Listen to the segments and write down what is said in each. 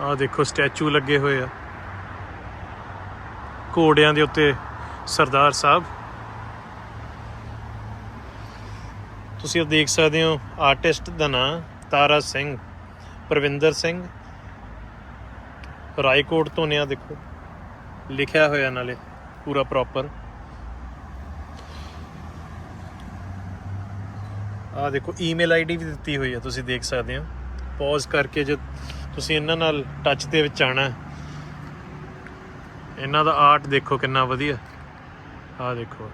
ਆਹ ਦੇਖੋ, ਸਟੈਚੂ ਲੱਗੇ ਹੋਏ ਆ। ਘੋੜਿਆਂ ਦੇ ਉੱਤੇ ਸਰਦਾਰ ਸਾਹਿਬ। ਤੁਸੀਂ ਉਹ ਦੇਖ ਸਕਦੇ ਹੋ, ਆਰਟਿਸਟ ਦਾ ਨਾਂ ਤਾਰਾ ਸਿੰਘ, ਪ੍ਰਵਿੰਦਰ ਸਿੰਘ। ਰਾਏਕੋਟ ਤੋਂ ਨੇ ਆ ਦੇਖੋ, ਲਿਖਿਆ ਹੋਇਆ ਨਾਲੇ, ਪੂਰਾ ਪ੍ਰੋਪਰ ਆ ਦੇਖੋ ਈਮੇਲ ਆਈਡੀ ਵੀ ਦਿੱਤੀ ਹੋਈ ਹੈ ਤੁਸੀਂ ਦੇਖ ਸਕਦੇ ਹੋ। ਪੌਜ਼ ਕਰਕੇ ਜੇ ਤੁਸੀਂ ਇਹਨਾਂ ਨਾਲ ਟੱਚ ਦੇ ਵਿੱਚ ਆਣਾ ਇਹਨਾਂ ਦਾ ਆਰਟ ਦੇਖੋ ਕਿੰਨਾ ਵਧੀਆ। ਆਹ ਦੇਖੋ।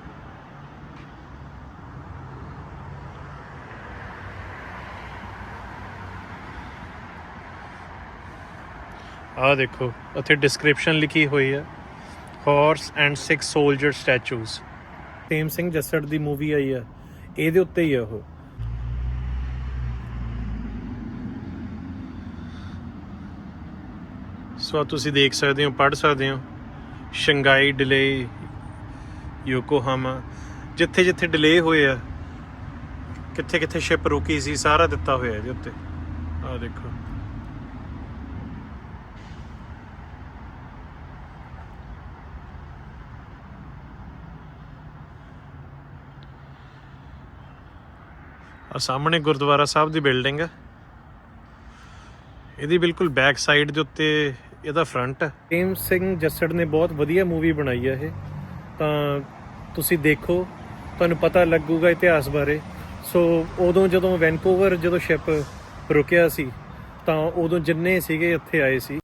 ਆਹ ਦੇਖੋ, ਉੱਥੇ ਡਿਸਕ੍ਰਿਪਸ਼ਨ ਲਿਖੀ ਹੋਈ ਹੈ। Horse and six soldier statues ਤੇਮ Singh Jassar ਦੀ ਮੂਵੀ ਆਈ ਹੈ। ਇਹਦੇ ਉੱਤੇ ਹੀ ਹੈ ਉਹ। ਸੋ ਤੁਸੀਂ ਦੇਖ ਸਕਦੇ ਹੋ, ਪੜ੍ਹ ਸਕਦੇ ਹੋ। Shanghai delay Yokohama. ਜਿੱਥੇ ਜਿੱਥੇ ਡਿਲੇ ਹੋਏ ਆ, ਕਿੱਥੇ ਕਿੱਥੇ ਸ਼ਿਪ ਰੁਕੀ ਸੀ, ਸਾਰਾ ਦਿੱਤਾ ਹੋਇਆ ਇਹਦੇ ਉੱਤੇ। ਆਹ ਦੇਖੋ। ਆ ਸਾਹਮਣੇ ਗੁਰਦੁਆਰਾ ਸਾਹਿਬ ਦੀ ਬਿਲਡਿੰਗ ਹੈ ਇਹਦੀ ਬਿਲਕੁਲ ਬੈਕ ਸਾਈਡ ਦੇ ਉੱਤੇ ਇਹਦਾ ਫਰੰਟ ਹੈ। ਟੀਮ ਸਿੰਘ ਜੱਸੜ ਨੇ ਬਹੁਤ ਵਧੀਆ ਮੂਵੀ ਬਣਾਈ ਹੈ ਇਹ। ਤਾਂ ਤੁਸੀਂ ਦੇਖੋ, ਤੁਹਾਨੂੰ ਪਤਾ ਲੱਗੂਗਾ ਇਤਿਹਾਸ ਬਾਰੇ। ਸੋ ਉਦੋਂ ਜਦੋਂ ਵੈਨਕੂਵਰ ਜਦੋਂ ਸ਼ਿਪ ਰੁਕਿਆ ਸੀ, ਤਾਂ ਉਦੋਂ ਜਿੰਨੇ ਸੀਗੇ ਇੱਥੇ ਆਏ ਸੀ।